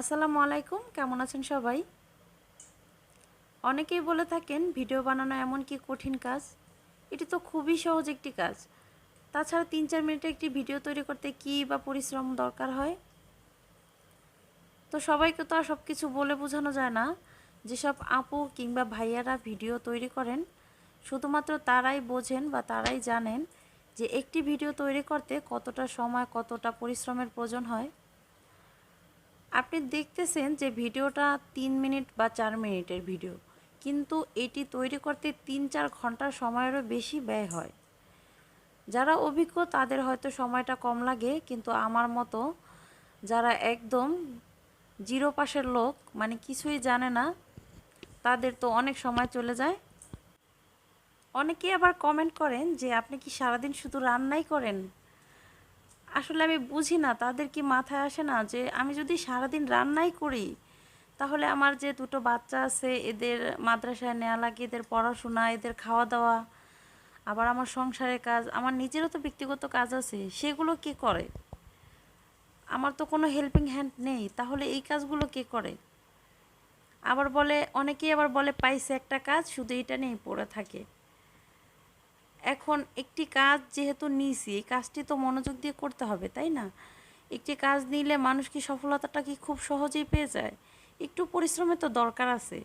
আসসালামু আলাইকুম, কেমন আছেন সবাই? অনেকেই বলে থাকেন, ভিডিও বানানো এমন কি কঠিন কাজ? এটি তো খুবই সহজ একটি কাজ। তাছাড়া তিন চার মিনিটে একটি ভিডিও তৈরি করতে কী বা পরিশ্রম দরকার হয়? তো সবাইকে তো আর সব কিছু বলে বোঝানো যায় না। যেসব আপু কিংবা ভাইয়ারা ভিডিও তৈরি করেন, শুধুমাত্র তারাই বোঝেন বা তারাই জানেন যে একটি ভিডিও তৈরি করতে কতটা সময়, কতটা পরিশ্রমের প্রয়োজন হয়। আপনি দেখতেছেন যে ভিডিওটা তিন মিনিট বা চার মিনিটের ভিডিও। কিন্তু এটি তৈরি করতে তিন চার ঘণ্টা সময়েরও বেশি ব্যয় হয়। যারা অভিজ্ঞ, তাদের হয়তো সময়টা কম লাগে, কিন্তু আমার মতো যারা একদম জিরো পাশের লোক মানে কিছুই জানে না, তাদের তো অনেক সময় চলে যায়। অনেকে আবার কমেন্ট করেন যে, আপনি কি সারাদিন শুধু রান্নাই করেন? আসলে আমি বুঝি না, তাদের কি মাথায় আসে না যে আমি যদি সারাদিন রান্নাই করি, তাহলে আমার যে দুটো বাচ্চা আছে, এদের মাদ্রাসায় নেওয়া লাগে, এদের পড়াশোনা, এদের খাওয়া দাওয়া আবার আমার সংসারের কাজ, আমার নিজেরও তো ব্যক্তিগত কাজ আছে, সেগুলো কে করে? আমার তো কোনো হেল্পিং হ্যান্ড নেই, তাহলে এই কাজগুলো কে করে? আবার বলে, অনেকেই আবার বলে, পাইছে একটা কাজ, শুধু এটা নিয়েই পড়ে থাকে। এখন একটি কাজ যেহেতু নিছি, এই কাজটি তো মনোযোগ দিয়ে করতে হবে, তাই না? একটি কাজ নিলে মানুষ কি সফলতাটা কি খুব সহজেই পেয়ে যায়? একটু পরিশ্রমের তো দরকার আছে।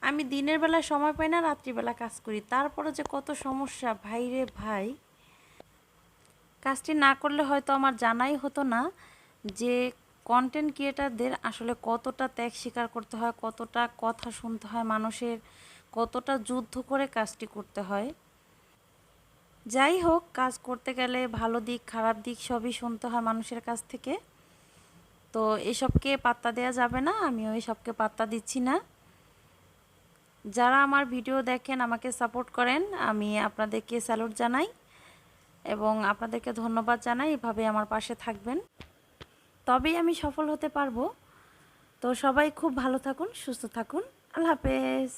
আমি দিনের বেলায় সময় পাই না রাত্রিবেলা কাজ করি। তারপরে যে কত সমস্যা, ভাই রে ভাই। কাজটি না করলে হয়তো আমার জানাই হতো না যে কন্টেন্ট ক্রিয়েটারদের আসলে কতটা ত্যাগ স্বীকার করতে হয়, কতটা কথা শুনতে হয় মানুষের, কতটা যুদ্ধ করে কাজটি করতে হয়। যাই হোক, কাজ করতে গেলে ভালো দিক, খারাপ দিক সবই শুনতে হয় মানুষের কাছ থেকে। তো এসবকে পাত্তা দেওয়া যাবে না, আমিও এসবকে পাত্তা দিচ্ছি না। যারা আমার ভিডিও দেখেন, আমাকে সাপোর্ট করেন, আমি আপনাদেরকে স্যালুট জানাই এবং আপনাদেরকে ধন্যবাদ জানাই এভাবে আমার পাশে থাকবেন। তবেই আমি সফল হতে পারব। তো সবাই খুব ভালো থাকুন, সুস্থ থাকুন। আল্লাহ হাফেজ।